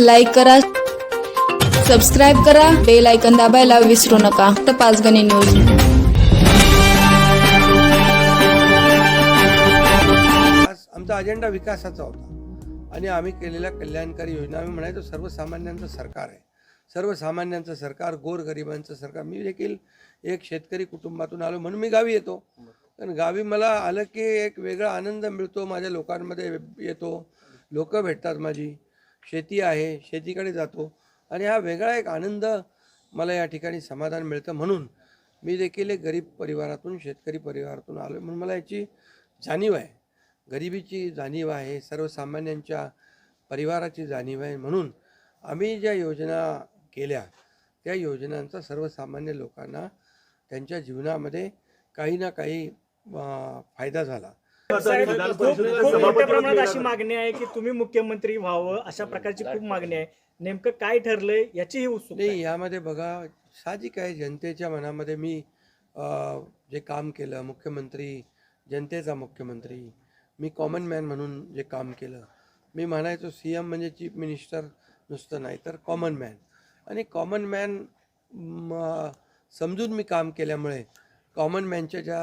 Like करा subscribe करा bell icon दाबायला विसरू नका. तर पाचगणी न्यूज आमचा अजेंडा विकासाचा होता. आणि आम्ही केलेल्या कल्याणकारी योजना आम्ही म्हणायचो सर्वसामान्यांचं सरकार आहे. सर्वसामान्यांचं सरकार गोरगरिबांचं सरकार. मी देखील एक शेतकरी कुटुंबातून आलो म्हणून मी गावी येतो. कारण गावी मला आलं की एक वेगळा आनंद मिळतो. माझ्या लोकांमध्ये येतो. लोकं भेटतात माझी. शेती आहे शेतीकडे जातो. आणि हा वेगळा एक आनंद मला या ठिकाणी समाधान मिळतं म्हणून मी देखील एक गरीब परिवारातून शेतकरी परिवारातून आलो म्हणून मला याची जाणीव आहे. गरिबीची जाणीव आहे सर्वसामान्यांच्या परिवाराची जाणीव आहे म्हणून आम्ही ज्या योजना केल्या त्या योजनांचा सर्वसामान्य लोकांना त्यांच्या जीवनामध्ये काही ना काही फायदा झाला. खूप मोठ्या प्रमाणात अशी मागणी आहे की तुम्ही मुख्यमंत्री व्हावं अशा प्रकारची खूप मागणी आहे. नेमकं काय ठरलंय याची ही उत्सुकता आहे. नाही यामध्ये बघा साहजिक आहे जनतेच्या मनामध्ये मी अं, जे काम केलं मुख्यमंत्री जनतेचा मुख्यमंत्री मी कॉमन मॅन म्हणून जे काम केलं मी म्हणायचो सी एम म्हणजे चीफ मिनिस्टर नुसतं नाही तर कॉमन मॅन आणि कॉमन मॅन समजून मी काम केल्यामुळे कॉमन मॅनच्या ज्या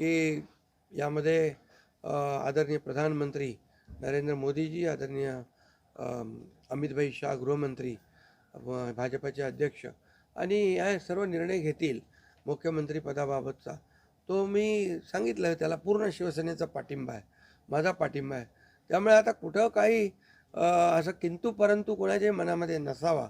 की यामध्ये आदरणीय प्रधानमंत्री नरेंद्र मोदीजी आदरणीय अमितभाई शाह गृहमंत्री भाजपाचे अध्यक्ष आणि या सर्व निर्णय घेतील मुख्यमंत्री पदाबाबतचा तो मी सांगितलं त्याला पूर्ण शिवसेनेचा पाठिंबा आहे माझा पाठिंबा आहे. त्यामुळे आता कुठं काही असं किंतू परंतु कोणाच्याही मनामध्ये नसावा